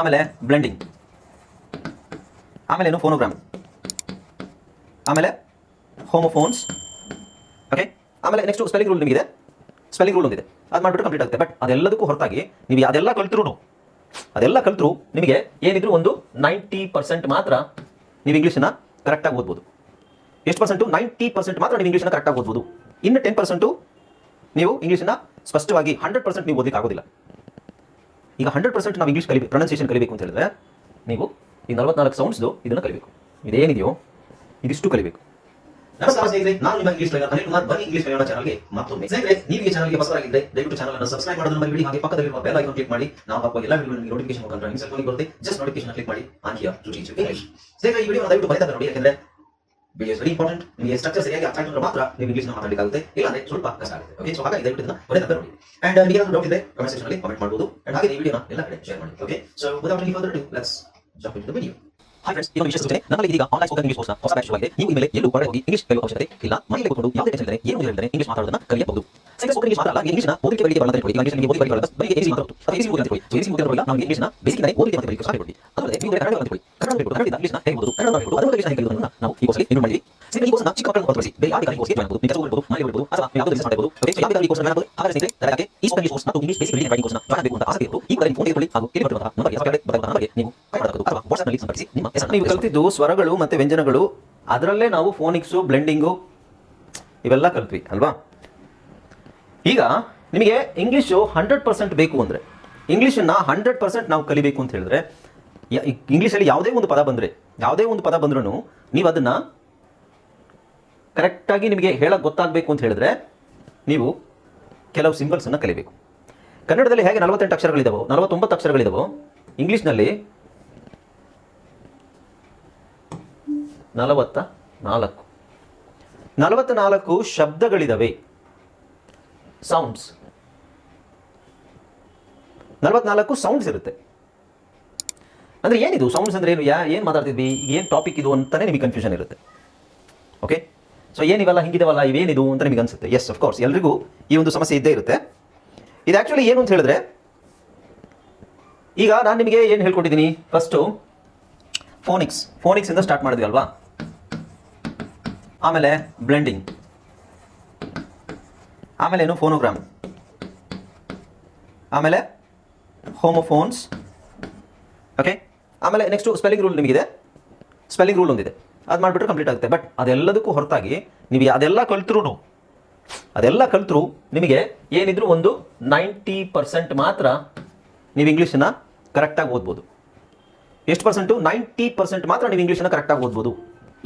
ಆಮೇಲೆ ಬ್ಲೆಂಡಿಂಗ್ ಆಮೇಲೆ ಏನು? ಫೋನೋಗ್ರಾಮ್ ಆಮೇಲೆ ಹೋಮೋಫೋನ್ಸ್ ಓಕೆ ಆಮೇಲೆ ನೆಕ್ಸ್ಟ್ ಸ್ಪೆಲ್ಲಿಂಗ್ ರೂಲ್ ನಿಮಗಿದೆ. ಸ್ಪೆಲ್ಲಿಂಗ್ ರೂಲ್ ಒಂದಿದೆ. ಅದು ಮಾಡಿಬಿಟ್ಟು ಕಂಪ್ಲೀಟ್ ಆಗುತ್ತೆ. ಬಟ್ ಅದೆಲ್ಲದಕ್ಕೂ ಹೊರತಾಗಿ ನೀವು ಅದೆಲ್ಲ ಕಲ್ತ್ರು ಅದೆಲ್ಲ ಕಲ್ತ್ರು ನಿಮಗೆ ಏನಿದ್ರು ಒಂದು ನೈಂಟಿ ಪರ್ಸೆಂಟ್ ಮಾತ್ರ ನೀವು ಇಂಗ್ಲೀಷನ್ನ ಕರೆಕ್ಟಾಗಿ ಓದ್ಬೋದು. ಎಷ್ಟು ಪರ್ಸೆಂಟು ನೈಂಟಿ ಪರ್ಸೆಂಟ್ ಮಾತ್ರ ನೀವು ಇಂಗ್ಲೀಷನ್ನ ಕರೆಕ್ಟಾಗಿ ಓದ್ಬೋದು. ಇನ್ನು ಟೆನ್ ಪರ್ಸೆಂಟು ನೀವು ಇಂಗ್ಲೀಷನ್ನ ಸ್ಪಷ್ಟವಾಗಿ ಹಂಡ್ರೆಡ್ ಪರ್ಸೆಂಟ್ ನೀವು ಓದಲಿಕ್ಕೆ ಆಗೋದಿಲ್ಲ. ಈಗ ಹಂಡ್ರೆಡ್ ಪರ್ಸೆಂಟ್ ನಾವು ಇಂಗ್ಲೀಷ್ ಕಲಿಬೇಕು ಪ್ರೊನೌನ್ಸಿಯೇಷನ್ ಕಲಿಬೇಕು ಅಂತ ಹೇಳಿದ್ರೆ, ನೀವು ಈ ನಲವತ್ನಾಲ್ಕು ಸೌಂಡ್ಸ್ದು ಇದನ್ನು ಕಲಿಬೇಕು. ಇದೇನಿದೆಯೋ ಇದಿಷ್ಟು ಕಲಿಬೇಕು. ನಮಸ್ಕಾರ ಸ್ನೇಹಿತರೆ, ನಾನು ನಿಮ್ಮ ಇಂಗ್ಲಿಷ್ ಟ್ರೈನರ್ ಅನಿಲ್ ಕುಮಾರ್. ಬನ್ನಿ ಇಂಗ್ಲಿಷ್ ಕಲಿಯೋಣ ಚಾನಲ್ಗೆ ಮತ್ತೊಮ್ಮೆ. ಸ್ನೇಹಿತರೆ, ನೀವು ಈ ಚಾನಲ್ಗೆ ಹೊಸದಾಗಿದ್ದರೆ ದಯವಿಟ್ಟು ಚಾನಲ್ ಅನ್ನು ಸಬ್ಸ್ಕ್ರೈಬ್ ಮಾಡೋದನ್ನ ಮರಿಬೇಡಿ. ಹಾಗೆ ಪಕ್ಕದಲ್ಲಿರುವ ಬೆಲ್ ಐಕಾನ್ ಕ್ಲಿಕ್ ಮಾಡಿ. ನಾವು ಹಾಕುವ ಎಲ್ಲ ವಿಡಿಯೋ ನಿಮಗೆ ನೋಟಿಫಿಕೇಶನ್ ಮುಖಾಂತರ ನಿಮ್ಮ ಸೆಲ್ ಬರುತ್ತೆ. ಜಸ್ಟ್ ನೋಟಿಫಿಕೇಶನ್ ಕ್ಲಿಕ್ ಮಾಡಿ. On here to teach English ಸ್ನೇಹಿತರೆ, ಈ ವಿಡಿಯೋ ದಯವಿಟ್ಟು ಬರೀತಾ ನೋಡಿ. ಯಾಕಂದ್ರೆ ವಿಡಿಯೋ ವೆರಿ ಇಂಪಾರ್ಟೆಂಟ್ ನಿಮಗೆ ಸ್ಟ್ರಕ್ಚರ್ ಸರಿಯಾಗಿ ಅರ್ಥ ಆಗಿದ್ರೆ ಮಾತ್ರ ನೀವು ಇಂಗ್ಲಿಷ್ ಮಾತಾಡಲಿಕ್ಕಾಗುತ್ತೆ ಇಲ್ಲ ಅಂದ್ರೆ ಸ್ವಲ್ಪ ಕಷ್ಟ ಆಗುತ್ತೆ. ಓಕೆ ಸೊ ಹಾಗಾಗಿ ದಯವಿಟ್ಟು ಇದನ್ನ ಬರೀತಾ ನೋಡಿ. ಅಂಡ್ ನಿಮಗೆ ಏನಾದರೂ ಡೌಟ್ ಇದ್ರೆ ಕಮೆಂಟ್ ಸೆಕ್ಷನ್ ಅಲ್ಲಿ ಕಮೆಂಟ್ ಮಾಡಬಹುದು ಅಂಡ್ ಹಾಗೆ ಈ ವಿಡಿಯೋನ ಎಲ್ಲ ಕಡೆ ಶೇರ್ ಮಾಡಿ. Okay so without any further do let's jump in the video hi friends ಇದೊಂದು ವಿಶೇಷ ಸೂಚನೆ ನಮ್ಮಲ್ಲಿ ಇದೀಗ ಆನ್ಲೈನ್ ಸ್ಪೋಕನ್ ಇಂಗ್ಲಿಷ್ ಕೋರ್ಸ್ನ ಹೊಸ ಬ್ಯಾಚ್ ಶುರುವಾಗಿದೆ. ನೀವು ಇಮೇಲೆ ಎಲ್ಲೂ ಹೊರಗೆ ಹೋಗಿ ಇಂಗ್ಲಿಷ್ ಕಲಿಯುವ ಅವಶ್ಯಕತೆ ಇಲ್ಲ. ಮನೆಯಲ್ಲಿ ಕೂತ್ಕೊಂಡು ಯಾವುದೇ ಟೆನ್ಷನ್ ಇಲ್ಲದೆ ಏನು ಹೇಳಿದರೆ ಇಂಗ್ಲಿಷ್ ಮಾತಾಡೋದನ್ನ ಕಲಿಯಬಹುದು. ಸೆಕೆಂಡ್ ಸ್ಪೋಕನ್ ಇಂಗ್ಲಿಷ್ ಮಾತ್ರ ಅಲ್ಲ ಇಂಗ್ಲಿಷ್ನ ಓದಲಿಕ್ಕೆ ಬರಲಿಕ್ಕೆ ಬರಲ್ಲ ತಿಳ್ಕೊಳ್ಳಿ ಇಂಗ್ಲಿಷ್ ನಿಮಗೆ ಓದಲಿಕ್ಕೆ ಬರಲ್ಲ ಬರೀ ಎಸಿ ಮಾತಾಡೋದು ಅದು ಎಸಿ ಓದಿ ತಿಳ್ಕೊಳ್ಳಿ ಸೊ ಎಸಿ ಓದಿ ಬರಲ್ಲ ನಾವು ಇಂಗ್ಲಿಷ್ನ ಬೇಸಿಕ್ನಲ್ಲಿ ಓದಲಿಕ್ಕೆ ಬರಲಿಕ್ಕೆ ಸಾಕು ಬಿಡಿ ಅದಲ್ಲದೆ ನೀವು ಕನ್ನಡ ತಿಳ್ಕೊಳ್ಳಿ ಕನ್ನಡ ತಿಳ್ಕೊಳ್ಳಿ ಕನ್ನಡ ಇಂಗ್ಲಿಷ್ನ ಹೇಗೆ ಓದೋದು ಕನ್ನಡ ತಿಳ್ಕೊಳ್ಳಿ ಅದರ ಇಂಗ್ಲಿಷ್ ಹೇಗೆ ಓದೋದನ್ನ ನಾವು ಈ ಕೋರ್ಸ್ಗೆ ಇನ್ವಾಲ್ವ್ ಮಾಡಿದ್ವಿ ಸರಿ ಈ ಕೋರ್ಸ್ನ ಚಿಕ್ಕ ಮಕ್ಕಳನ್ನು ಹೊರತುಪಡಿಸಿ ಬೇರೆ ಯಾವುದೇ ಕೋರ್ಸ್ಗೆ ಜಾಯ್ನ್ ಆಗಬಹುದು ನೀವು ಕೆಲಸ ಓದಬಹುದು ಮನೆ ಓದಬಹುದು ಅಥವಾ ಯಾವುದೇ ಬಿಸಿನೆಸ್ ಮಾಡಬಹುದು ಓಕೆ ಯಾವುದೇ ಈ ಕೋರ್ಸ್ ಮಾಡಬಹುದು ಹಾಗಾದ್ರೆ ಸ್ನೇಹಿತರೆ ಅದಕ್ಕೆ ಈ ಸ್ಪೋಕನ್ ಇಂಗ್ಲಿಷ್ ಕೋರ್ಸ್ ಮತ್ತು ಇಂಗ್ಲಿಷ್ ಬೇಸಿಕ್ ರೀಡಿಂಗ್ ರೈಟಿಂಗ್ ಕೋರ್ಸ್ನ ಜಾಯ್ನ್ ಆಗಬೇಕು ಅಂತ ಆಸಕ್ತಿ ಇರೋರು ಈ ಕೂಡಲೇ ಫೋನ್ ಇಟ್ಕೊಳ್ಳಿ ಹಾಗೂ ಇಲ್ಲಿ ಬರುವಂತಹ ನಂಬರ್ಗೆ ಸಬ್ಸ್ಕ್ರೈಬ್ ಬಟನ್ ನಂಬರ್ಗೆ ನೀವು ಕರೆ ಮಾಡಬಹುದು ಅಥವಾ ವಾಟ್ಸ್ಆಪ್ನಲ್ಲಿ ಸಂಪರ್ಕಿಸಿ ನಿಮ್ಮ ಹೆಸರನ್ನು ನೀವು ಕಲ್ತಿದ್ದು ಸ್ವರಗಳು ಮತ್ತೆ ವ್ಯಂಜನಗಳು ಅದರಲ್ಲೇ ನಾವು ಫೋನಿಕ್ಸು ಬ್ಲೆಂಡಿಂಗು ಇವೆಲ್ಲ ಕಲ್ತ್ವಿ ಅಲ್ವಾ ಈಗ ನಿಮಗೆ ಇಂಗ್ಲೀಷು ಹಂಡ್ರೆಡ್ ಪರ್ಸೆಂಟ್ ಬೇಕು ಅಂದರೆ ಇಂಗ್ಲೀಷನ್ನು ಹಂಡ್ರೆಡ್ ಪರ್ಸೆಂಟ್ ನಾವು ಕಲಿಬೇಕು ಅಂತ ಹೇಳಿದ್ರೆ ಇಂಗ್ಲಿಷ್ ಅಲ್ಲಿ ಇಂಗ್ಲೀಷಲ್ಲಿ ಯಾವುದೇ ಒಂದು ಪದ ಬಂದರೆ ಯಾವುದೇ ಒಂದು ಪದ ಬಂದ್ರೂ ನೀವು ಅದನ್ನು ಕರೆಕ್ಟಾಗಿ ನಿಮಗೆ ಹೇಳಕ್ಕೆ ಗೊತ್ತಾಗಬೇಕು ಅಂತ ಹೇಳಿದ್ರೆ ನೀವು ಕೆಲವು ಸಿಂಬಲ್ಸನ್ನು ಕಲಿಬೇಕು. ಕನ್ನಡದಲ್ಲಿ ಹೇಗೆ ನಲವತ್ತೆಂಟು ಅಕ್ಷರಗಳಿದಾವೋ, ನಲವತ್ತೊಂಬತ್ತು ಅಕ್ಷರಗಳಿದಾವೋ, ಇಂಗ್ಲೀಷ್ನಲ್ಲಿ ನಲವತ್ತ ನಾಲ್ಕು. ನಲವತ್ತ ನಾಲ್ಕು ಶಬ್ದಗಳಿದ್ದಾವೆ ಸೌಂಡ್ಸ್ ನಲವತ್ನಾಲ್ಕು ಸೌಂಡ್ಸ್ ಇರುತ್ತೆ. ಅಂದರೆ ಏನಿದು? ಸೌಂಡ್ಸ್ ಅಂದರೆ ಏನು? ಯಾ ಏನು ಮಾತಾಡ್ತಿದ್ವಿ? ಏನು ಟಾಪಿಕ್ ಇದು ಅಂತಾನೆ ನಿಮಗೆ ಕನ್ಫ್ಯೂಷನ್ ಇರುತ್ತೆ. ಓಕೆ ಸೊ ಏನಿವೆಲ್ಲ ಹಿಂಗಿದಾವಲ್ಲ, ಇವೇನಿದು ಅಂತ ನಿಮಗೆ ಅನ್ಸುತ್ತೆ. ಎಸ್ ಕೋರ್ಸ್ ಎಲ್ರಿಗೂ ಈ ಒಂದು ಸಮಸ್ಯೆ ಇದ್ದೇ ಇರುತ್ತೆ. ಇದು ಆ್ಯಕ್ಚುಲಿ ಏನು ಅಂತ ಹೇಳಿದ್ರೆ, ಈಗ ನಾನು ನಿಮಗೆ ಏನು ಹೇಳ್ಕೊಟ್ಟಿದ್ದೀನಿ? ಫಸ್ಟು ಫೋನಿಕ್ಸ್ ಫೋನಿಕ್ಸ್ ಇಂದ ಸ್ಟಾರ್ಟ್ ಮಾಡಿದ್ವಿ ಅಲ್ವಾ? ಆಮೇಲೆ ಬ್ಲೆಂಡಿಂಗ್ ಆಮೇಲೆ ಏನು? ಫೋನೋಗ್ರಾಮ್ ಆಮೇಲೆ ಹೋಮೋಫೋನ್ಸ್ ಓಕೆ ಆಮೇಲೆ ನೆಕ್ಸ್ಟು ಸ್ಪೆಲ್ಲಿಂಗ್ ರೂಲ್ ನಿಮಗಿದೆ. ಸ್ಪೆಲ್ಲಿಂಗ್ ರೂಲ್ ಒಂದಿದೆ. ಅದು ಮಾಡಿಬಿಟ್ರೆ ಕಂಪ್ಲೀಟ್ ಆಗುತ್ತೆ. ಬಟ್ ಅದೆಲ್ಲದಕ್ಕೂ ಹೊರತಾಗಿ ನೀವು ಅದೆಲ್ಲ ಕಲ್ತ್ರು ಅದೆಲ್ಲ ಕಲ್ತ್ರು ನಿಮಗೆ ಏನಿದ್ರು ಒಂದು ನೈಂಟಿ ಪರ್ಸೆಂಟ್ ಮಾತ್ರ ನೀವು ಇಂಗ್ಲೀಷನ್ನ ಕರೆಕ್ಟಾಗಿ ಓದ್ಬೋದು. ಎಷ್ಟು ಪರ್ಸೆಂಟು? ನೈಂಟಿ ಪರ್ಸೆಂಟ್ ಮಾತ್ರ ನೀವು ಇಂಗ್ಲೀಷನ್ನ ಕರೆಕ್ಟಾಗಿ ಓದ್ಬೋದು.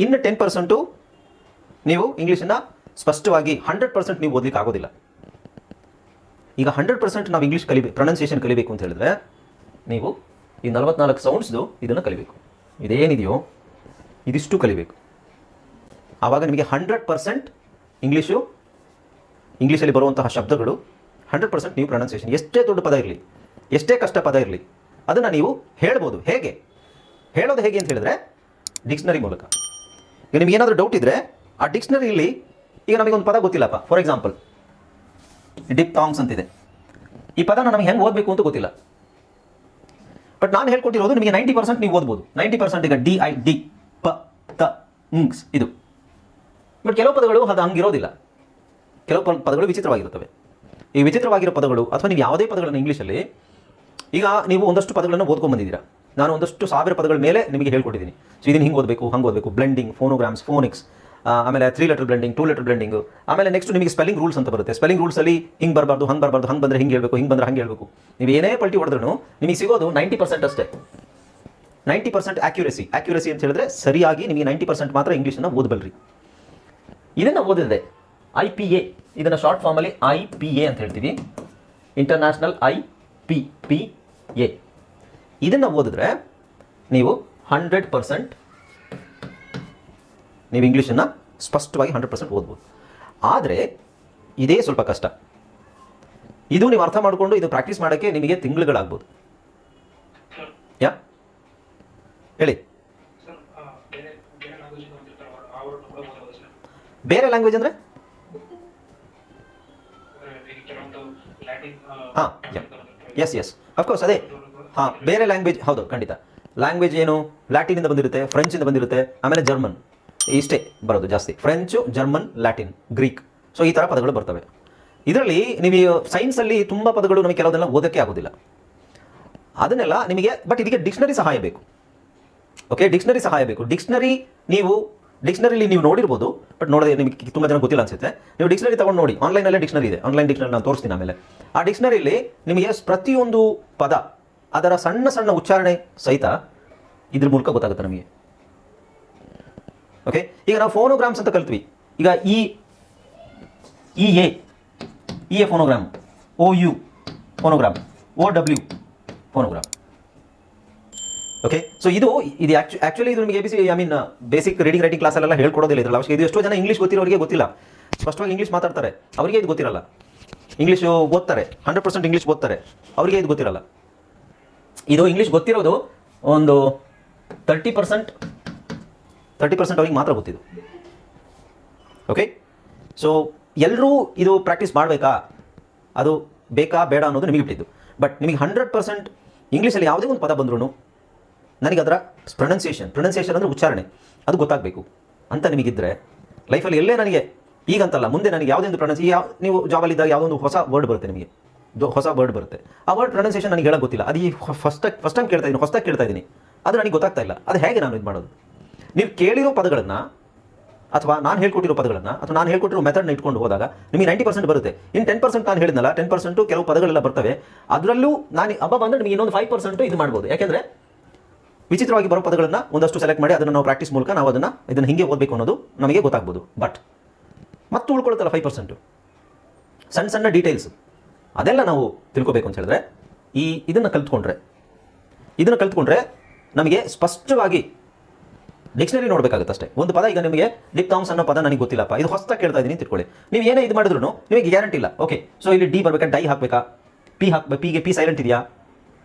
ಇನ್ನು ಟೆನ್ ಪರ್ಸೆಂಟು ನೀವು ಇಂಗ್ಲೀಷನ್ನು ಸ್ಪಷ್ಟವಾಗಿ ಹಂಡ್ರೆಡ್ ಪರ್ಸೆಂಟ್ ನೀವು ಓದಲಿಕ್ಕೆ ಆಗೋದಿಲ್ಲ. ಈಗ ಹಂಡ್ರೆಡ್ ಪರ್ಸೆಂಟ್ ನಾವು ಇಂಗ್ಲೀಷ್ ಕಲಿಬೇಕು ಪ್ರೊನೌನ್ಸಿಯೇಷನ್ ಕಲಿಬೇಕು ಅಂತ ಹೇಳಿದ್ರೆ ನೀವು ಈ ನಲವತ್ನಾಲ್ಕು ಸೌಂಡ್ಸ್ದು ಇದನ್ನು ಕಲಿಬೇಕು. ಇದೇನಿದೆಯೋ? ಇದಿಷ್ಟು ಕಲಿಬೇಕು. ಆವಾಗ ನಿಮಗೆ ಹಂಡ್ರೆಡ್ ಪರ್ಸೆಂಟ್ ಇಂಗ್ಲೀಷು ಇಂಗ್ಲೀಷಲ್ಲಿ ಬರುವಂತಹ ಶಬ್ದಗಳು ಹಂಡ್ರೆಡ್ ಪರ್ಸೆಂಟ್ ನೀವು ಪ್ರೊನೌನ್ಸಿಯೇಷನ್ ಎಷ್ಟೇ ದೊಡ್ಡ ಪದ ಇರಲಿ, ಎಷ್ಟೇ ಕಷ್ಟ ಪದ ಇರಲಿ, ಅದನ್ನು ನೀವು ಹೇಳ್ಬೋದು. ಹೇಗೆ? ಹೇಳೋದು ಹೇಗೆ ಅಂತ ಹೇಳಿದ್ರೆ ಡಿಕ್ಷ್ನರಿ ಮೂಲಕ. ಈಗ ನಿಮ್ಗೆ ಏನಾದರೂ ಡೌಟ್ ಇದ್ದರೆ ಆ ಡಿಕ್ಷ್ನರಿಯಲ್ಲಿ ಈಗ ನಮಗೆ ಒಂದು ಪದ ಗೊತ್ತಿಲ್ಲಪ್ಪ. ಫಾರ್ ಎಕ್ಸಾಂಪಲ್ ಡಿಪ್ ಟಾಂಗ್ಸ್ ಅಂತಿದೆ. ಈ ಪದನ ನಮಗೆ ಹೆಂಗೆ ಓದಬೇಕು ಅಂತ ಗೊತ್ತಿಲ್ಲ. ಬಟ್ ನಾನು ಹೇಳ್ಕೊಟ್ಟಿರೋದು ನಿಮಗೆ ನೈಂಟಿ ಪರ್ಸೆಂಟ್ ನೀವು ಓದ್ಬೋದು. ನೈಂಟಿ ಪರ್ಸೆಂಟ್ ಈಗ ಡಿ ಐ ಡಿ ತ, ಉಂಗ್ಸ್, ಇದು. ಬಟ್ ಕೆಲವು ಪದಗಳು ಅದು ಹಂಗಿರೋದಿಲ್ಲ. ಕೆಲವು ಪದಗಳು ವಿಚಿತ್ರವಾಗಿರುತ್ತವೆ. ಈ ವಿಚಿತ್ರವಾಗಿರೋ ಪದಗಳು ಅಥವಾ ನೀವು ಯಾವುದೇ ಪದಗಳನ್ನು ಇಂಗ್ಲೀಷಲ್ಲಿ, ಈಗ ನೀವು ಒಂದಷ್ಟು ಪದಗಳನ್ನು ಓದ್ಕೊಂಡ್ ಬಂದಿದ್ದೀರಾ ನಾನು ಒಂದಷ್ಟು ಸಾವಿರ ಪದಗಳ ಮೇಲೆ ನಿಮಗೆ ಹೇಳ್ಕೊಟ್ಟಿದ್ದೀನಿ. ಸೊ ಇದನ್ನು ಹಿಂಗೆ ಓದಬೇಕು, ಹಂಗೆ ಓದಬೇಕು ಬ್ಲೆಂಡಿಂಗ್ ಫೋನೋಗ್ರಾಮ್ಸ್ ಫೋನಿಕ್ಸ್ ಆಮೇಲೆ three letter blending two letter blending ಆಮೇಲೆ ನೆಕ್ಸ್ಟ್ ನಿಮಗೆ ಸ್ಪೆಲ್ಲಿಂಗ್ ರೂಲ್ಸ್ ಅಂತ ಬರುತ್ತೆ. ಸ್ಪೆಲ್ಲಿಂಗ್ ರೂಲ್ಸಲ್ಲಿ ಹಿಂಗೆ ಬರಬಾರ್ದು, ಹಂಗೆ ಬರಬಾರ್ದು, ಹಂಗೆ ಬಂದರೆ ಹಿಂಗೆ ಹೇಳಬೇಕು, ಹಿಂಗೆ ಬಂದರೆ ಹಂಗೆ ಹೇಳಬೇಕು. ನೀವು ಏನೇ ಪಲ್ಟಿ ಹೊಡೆದ್ರೂ ನಿಮಗೆ ಸಿಗೋದು ನೈಂಟಿ ಪರ್ಸೆಂಟ್ ಅಷ್ಟೇ. ನೈಂಟಿ ಪರ್ಸೆಂಟ್ ಆಕ್ಯುರಸಿ ಆಕ್ಯುರಸಿ ಅಂತ ಹೇಳಿದ್ರೆ ಸರಿಯಾಗಿ ನಿಮಗೆ ನೈಂಟಿ ಪರ್ಸೆಂಟ್ ಮಾತ್ರ ಇಂಗ್ಲೀಷನ್ನು ಓದಬಲ್ರಿ. ಇದನ್ನು ಓದಿದೆ ಐ ಪಿ ಎ ಇದನ್ನು ಶಾರ್ಟ್ ಫಾರ್ಮಲ್ಲಿ ಐ ಪಿ ಎ ಅಂತ ಹೇಳ್ತೀವಿ. International I P P A ಇದನ್ನು ಓದಿದ್ರೆ ನೀವು ಹಂಡ್ರೆಡ್ ಪರ್ಸೆಂಟ್ ನೀವು ಇಂಗ್ಲೀಷನ್ನು ಸ್ಪಷ್ಟವಾಗಿ ಹಂಡ್ರೆಡ್ ಪರ್ಸೆಂಟ್ ಓದ್ಬೋದು. ಆದರೆ ಇದೇ ಸ್ವಲ್ಪ ಕಷ್ಟ. ಇದು ನೀವು ಅರ್ಥ ಮಾಡಿಕೊಂಡು ಇದು ಪ್ರಾಕ್ಟೀಸ್ ಮಾಡೋಕ್ಕೆ ನಿಮಗೆ ತಿಂಗಳುಗಳಾಗ್ಬೋದು ಯಾ ಹೇಳಿ. ಬೇರೆ ಲ್ಯಾಂಗ್ವೇಜ್ ಅಂದರೆ? ಹಾಂ ಎಸ್ ಎಸ್ ಅಫ್ಕೋರ್ಸ್ ಅದೇ. ಹಾಂ, ಬೇರೆ ಲ್ಯಾಂಗ್ವೇಜ್ ಹೌದು, ಖಂಡಿತ. ಲ್ಯಾಂಗ್ವೇಜ್ ಏನು? ಲ್ಯಾಟಿನಿಂದ ಬಂದಿರುತ್ತೆ ಫ್ರೆಂಚಿಂದ ಬಂದಿರುತ್ತೆ, ಆಮೇಲೆ ಜರ್ಮನ್ ಇಷ್ಟೇ ಬರೋದು ಜಾಸ್ತಿ. French German Latin Greek so ಈ ಥರ ಪದಗಳು ಬರ್ತವೆ. ಇದರಲ್ಲಿ ನೀವು ಸೈನ್ಸಲ್ಲಿ ತುಂಬ ಪದಗಳು ನಮಗೆ ಕೆಲವುದೆಲ್ಲ ಓದೋಕ್ಕೆ ಆಗೋದಿಲ್ಲ. ಅದನ್ನೆಲ್ಲ ನಿಮಗೆ ಬಟ್ ಇದಕ್ಕೆ ಡಿಕ್ಷನರಿ ಸಹಾಯ ಬೇಕು. ಓಕೆ ಡಿಕ್ಷನರಿ ಸಹಾಯ ಬೇಕು. ಡಿಕ್ಷನರಿ ನೀವು ಡಿಕ್ಷನರಿಲಿ ನೀವು ನೋಡಿರ್ಬೋದು ಬಟ್ ನೋಡೋದೇ ನಿಮಗೆ ತುಂಬ ಜನ ಗೊತ್ತಿಲ್ಲ ಅನ್ಸುತ್ತೆ. ನೀವು ಡಿಕ್ಷನರಿ ತಗೊಂಡು ನೋಡಿ. ಆನ್ಲೈನಲ್ಲೇ ಡಿಕ್ಷನರಿ ಇದೆ. ಆನ್ಲೈನ್ ಡಿಕ್ಷನರಿ ನಾನು ತೋರಿಸ್ತೀನಿ ಆಮೇಲೆ. ಆ ಡಿಕ್ಷನರಿಲಿ ನಿಮಗೆ ಪ್ರತಿಯೊಂದು ಪದ, ಅದರ ಸಣ್ಣ ಸಣ್ಣ ಉಚ್ಚಾರಣೆ ಸಹಿತ ಇದ್ರ ಮೂಲಕ ಗೊತ್ತಾಗುತ್ತೆ ನಮಗೆ. ಓಕೆ ಈಗ ನಾವು ಫೋನೋಗ್ರಾಮ್ಸ್ ಅಂತ ಕಲ್ತ್ವಿ. ಈಗ E E A E A phonogram O U phonogram O W phonogram okay so ಇದು ಇದು ಆಕ್ಚುಲಿ ಇದು ನಿಮಗೆ A B C I mean basic reading writing ಕ್ಲಾಸಲ್ಲೆಲ್ಲ ಹೇಳ್ಕೊಡೋದಿಲ್ಲ ಇದ್ರಲ್ಲಿ. ಅವಶ್ಯಕ ಇದು ಎಷ್ಟೋ ಜನ ಇಂಗ್ಲೀಷ್ ಗೊತ್ತಿರೋರಿಗೆ ಗೊತ್ತಿಲ್ಲ. ಸ್ಪಷ್ಟವಾಗಿ ಇಂಗ್ಲೀಷ್ ಮಾತಾಡ್ತಾರೆ. ಅವರಿಗೆ ಇದು ಗೊತ್ತಿರಲ್ಲ. ಇಂಗ್ಲೀಷ್ ಓದ್ತಾರೆ. ಹಂಡ್ರೆಡ್ ಪರ್ಸೆಂಟ್ ಇಂಗ್ಲೀಷ್ ಓದ್ತಾರೆ. ಅವರಿಗೆ ಇದು ಗೊತ್ತಿರಲ್ಲ. ಇದು ಇಂಗ್ಲೀಷ್ ಗೊತ್ತಿರೋದು ಒಂದು ತರ್ಟಿ ಪರ್ಸೆಂಟ್ ತರ್ಟಿ ಪರ್ಸೆಂಟ್ ಅವ್ರಿಗೆ ಮಾತ್ರ ಗೊತ್ತಿದ್ದು. ಓಕೆ ಸೊ ಎಲ್ಲರೂ ಇದು ಪ್ರಾಕ್ಟೀಸ್ ಮಾಡಬೇಕಾ? ಅದು ಬೇಕಾ, ಬೇಡ ಅನ್ನೋದು ನಿಮಗೆ ಬಿಟ್ಟಿದ್ದು. ಬಟ್ ನಿಮಗೆ ಹಂಡ್ರೆಡ್ ಪರ್ಸೆಂಟ್ ಇಂಗ್ಲೀಷಲ್ಲಿ ಯಾವುದೇ ಒಂದು ಪದ ಬಂದ್ರೂ ನನಗೆ ಅದರ ಪ್ರೊನೌನ್ಸಿಯೇಷನ್ ಪ್ರೊನೌನ್ಸಿಯೇಷನ್ ಅಂದರೆ ಉಚ್ಚಾರಣೆ. ಅದು ಗೊತ್ತಾಗಬೇಕು. ಅಂತ ನಿಮಗಿದ್ರೆ ಲೈಫಲ್ಲಿ ಎಲ್ಲೇ ನನಗೆ, ಈಗಂತಲ್ಲ, ಮುಂದೆ ನನಗೆ ಯಾವುದೇ ಒಂದು ಪ್ರೊನೌನ್ಸ್ ಯಾವ ನೀವು ಜಾಬಲ್ಲಿದ್ದಾಗ ಯಾವುದೋ ಒಂದು ಹೊಸ ವರ್ಡ್ ಬರುತ್ತೆ ನಿಮಗೆ. ಹೊಸ ವರ್ಡ್ ಬರುತ್ತೆ. ಆ ವರ್ಡ್ ಪ್ರೊನೌನ್ಸಿಯೇಷನ್ ನನಗೆ ಹೇಳೋಕೆ ಗೊತ್ತಿಲ್ಲ. ಅದು ಈ ಫಸ್ಟ್ ಫಸ್ಟ್ ಟೈಮ್ ಕೇಳ್ತಾ ಇದ್ದೀನಿ ಹೊಸದಾಗಿ ಕೇಳ್ತಾ ಇದ್ದೀನಿ ಅದು ನನಗೆ ಗೊತ್ತಾಗ್ತಾ ಇಲ್ಲ. ಅದು ಹೇಗೆ ನಾನು ಇದು ಮಾಡೋದು ನೀವು ಕೇಳಿರೋ ಪದಗಳನ್ನು, ಅಥವಾ ನಾನು ಹೇಳ್ಕೊಟ್ಟಿರೋ ಪದಗಳನ್ನು, ಅಥವಾ ನಾನು ಹೇಳ್ಕೊಟ್ಟಿರೋ ಮೆಥಡ್ನ ಇಟ್ಕೊಂಡು ಹೋದಾಗ ನಿಮಗೆ ನೈಂಟಿ ಪರ್ಸೆಂಟ್ ಬರುತ್ತೆ. ಇನ್ನು ಟೆನ್ ಪರ್ಸೆಂಟ್ ನಾನು ಹೇಳಿದ್ನಲ್ಲ ಟೆನ್ ಪರ್ಸೆಂಟು ಕೆಲವು ಪದಗಳೆಲ್ಲ ಬರ್ತವೆ. ಅದರಲ್ಲೂ ನಾನು ಹಬ್ಬ ಬಂದರೆ ನಿಮಗೆ ಇನ್ನೊಂದು ಫೈವ್ ಪರ್ಸೆಂಟು ಇದು ಮಾಡ್ಬೋದು. ಯಾಕೆಂದರೆ ವಿಚಿತ್ರವಾಗಿ ಬರೋ ಪದಗಳನ್ನು ಒಂದಷ್ಟು ಸೆಲೆಕ್ಟ್ ಮಾಡಿ ಅದನ್ನು ನಾವು ಪ್ರಾಕ್ಟೀಸ್ ಮೂಲಕ ನಾವು ಅದನ್ನು ಇದನ್ನು ಹಿಂಗೆ ಓದಬೇಕು ಅನ್ನೋದು ನಮಗೆ ಗೊತ್ತಾಗ್ಬೋದು. ಬಟ್ ಮತ್ತು ಉಳ್ಕೊಳ್ತಲ್ಲ ಫೈವ್ ಪರ್ಸೆಂಟು ಸಣ್ಣ ಸಣ್ಣ ಡೀಟೇಲ್ಸ್ ಅದೆಲ್ಲ ನಾವು ತಿಳ್ಕೊಬೇಕು ಅಂತ ಹೇಳಿದ್ರೆ, ಈ ಇದನ್ನು ಕಲ್ತ್ಕೊಂಡ್ರೆ ಇದನ್ನು ಕಲ್ತ್ಕೊಂಡ್ರೆ ನಮಗೆ ಸ್ಪಷ್ಟವಾಗಿ ಡಿಕ್ಷನರಿ ನೋಡಬೇಕಾಗುತ್ತೆ ಅಷ್ಟೇ. ಒಂದು ಪದ ಈಗ ನಿಮಗೆ ಡಿಪ್ತಾಮ್ಸ್ ಅನ್ನೋ ಪದ ನನಗೆ ಗೊತ್ತಿಲ್ಲಪ್ಪ. ಇದು ಹೊಸ ಕೇಳ್ತಾ ಇದ್ದೀನಿ ತಿಳ್ಕೊಳ್ಳಿ. ನೀವು ಏನೇ ಇದು ಮಾಡಿದ್ರು ನಿಮಗೆ ಗ್ಯಾರಂಟಿ ಇಲ್ಲ. ಓಕೆ ಸೊ ಇಲ್ಲಿ ಡಿ ಬರ್ಬೇಕಾ? ಡೈ ಹಾಕಬೇಕಾ? ಪಿ ಹಾಕ್ಬೇಕು ಪಿಗೆ ಪಿ ಸೈಲೆಂಟ್ ಇದೆಯಾ?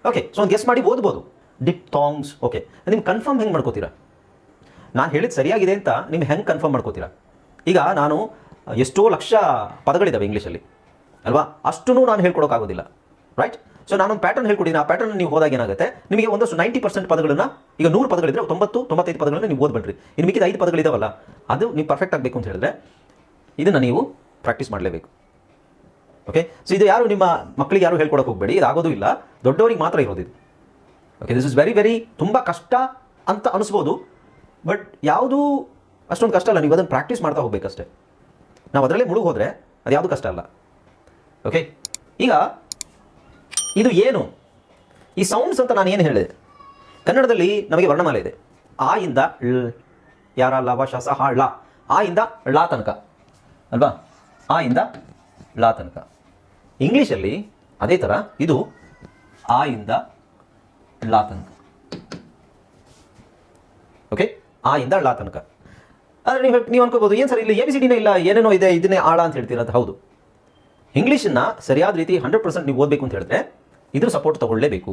ಓಕೆ ಸೊ ಒಂದು ಗೆಸ್ ಮಾಡಿ ಓದ್ಬೋದು. ಡಿಪ್ತಾಂಗ್ಸ್ ಓಕೆ ನಿಮ್ಗೆ ಕನ್ಫರ್ಮ್ ಹೆಂಗೆ ಮಾಡ್ಕೋತೀರಾ? ನಾನು ಹೇಳಿದ್ದು ಸರಿಯಾಗಿದೆ ಅಂತ ನಿಮ್ಗೆ ಹೆಂಗೆ ಕನ್ಫರ್ಮ್ ಮಾಡ್ಕೋತೀರಾ? ಈಗ ನಾನು ಎಷ್ಟೋ ಲಕ್ಷ ಪದಗಳಿದ್ದಾವೆ ಇಂಗ್ಲೀಷಲ್ಲಿ ಅಲ್ವಾ? ಅಷ್ಟೂ ನಾನು ಹೇಳ್ಕೊಡೋಕ್ಕಾಗೋದಿಲ್ಲ ರೈಟ್ ಸೊ ನಾನೊಂದು ಪ್ಯಾಟರ್ನ್ ಹೇಳ್ಕೊಡಿ. ಆ ಪ್ಯಾಟರ್ನ್ ನೀವು ಹೋದಾಗ ಏನಾಗುತ್ತೆ? ನಿಮಗೆ ಒಂದಷ್ಟು ನೈಂಟಿ ಪರ್ಸೆಂಟ್ ಪದಗಳನ್ನು, ಈಗ ನೂರು ಪದಗಳಿದ್ರೆ ತೊಂಬತ್ತು, ತೊಂಬತ್ತೈದು ಪದಗಳನ್ನು ನೀವು ಓದ್ಬಿಡ್ರಿ ಇನ್ನು ಮಿಕ್ಕಿದ ಐದು ಪದಗಳಿದಾವಲ್ಲ, ಅದು ನೀವು ಪರ್ಫೆಕ್ಟ್ ಆಗಬೇಕು ಅಂತ ಹೇಳಿದ್ರೆ, ಇದನ್ನು ನೀವು ಪ್ರಾಕ್ಟೀಸ್ ಮಾಡಲೇಬೇಕು. ಓಕೆ ಸೊ ಇದು ಯಾರು ನಿಮ್ಮ ಮಕ್ಕಳಿಗೆ ಯಾರು ಹೇಳ್ಕೊಡೋಕೆ ಹೋಗಬೇಡಿ? ಇದು ಆಗೋದು ಇಲ್ಲ. ದೊಡ್ಡವರಿಗೆ ಮಾತ್ರ ಇರೋದಿದೆ. Okay this is very very ತುಂಬ ಕಷ್ಟ ಅಂತ ಅನಿಸ್ಬೋದು. ಬಟ್ ಯಾವುದು ಅಷ್ಟೊಂದು ಕಷ್ಟ ಅಲ್ಲ, ನೀವು ಅದನ್ನು ಪ್ರಾಕ್ಟೀಸ್ ಮಾಡ್ತಾ ಹೋಗ್ಬೇಕಷ್ಟೇ. ನಾವು ಅದರಲ್ಲೇ ಮುಳುಗಿ ಹೋದರೆ ಅದು ಯಾವುದು ಕಷ್ಟ ಅಲ್ಲ. ಓಕೆ ಈಗ ಇದು ಏನು? ಈ ಸೌಂಡ್ಸ್ ಅಂತ ನಾನು ಏನು ಹೇಳಿದೆ? ಕನ್ನಡದಲ್ಲಿ ನಮಗೆ ವರ್ಣಮಾಲೆ ಇದೆ. ಆ ಇಂದ ಯಾರ ಲವ ಸ ಹಾ ಳ. ಆ ಇಂದ ಳಾ ತನಕ. ಅಲ್ವಾ? ಆ ಇಂದ ಳಾ ತನಕ. ಇಂಗ್ಲೀಷಲ್ಲಿ ಅದೇ ಥರ ಇದು ಆ ಇಂದ ಳ ತನಕ ಓಕೆ ಆ ಇಂದ ಳ ತನಕ ಆದರೆ ನೀವು ನೀವು ಅನ್ಕೋಬೋದು ಏನು ಸರ್ ಇಲ್ಲಿ ಎ ಬಿ ಸಿ ಡಿನೇ ಇಲ್ಲ, ಏನೇನೋ ಇದೆ, ಇದನ್ನೇ ಆಳ ಅಂತ ಹೇಳ್ತೀರ ಅದು ಹೌದು. ಇಂಗ್ಲೀಷನ್ನ ಸರಿಯಾದ ರೀತಿ ಹಂಡ್ರೆಡ್ ಪರ್ಸೆಂಟ್ ನೀವು ಓದಬೇಕು ಅಂತ ಹೇಳಿದ್ರೆ ಇದ್ರ ಸಪೋರ್ಟ್ ತಗೊಳ್ಳೇಬೇಕು.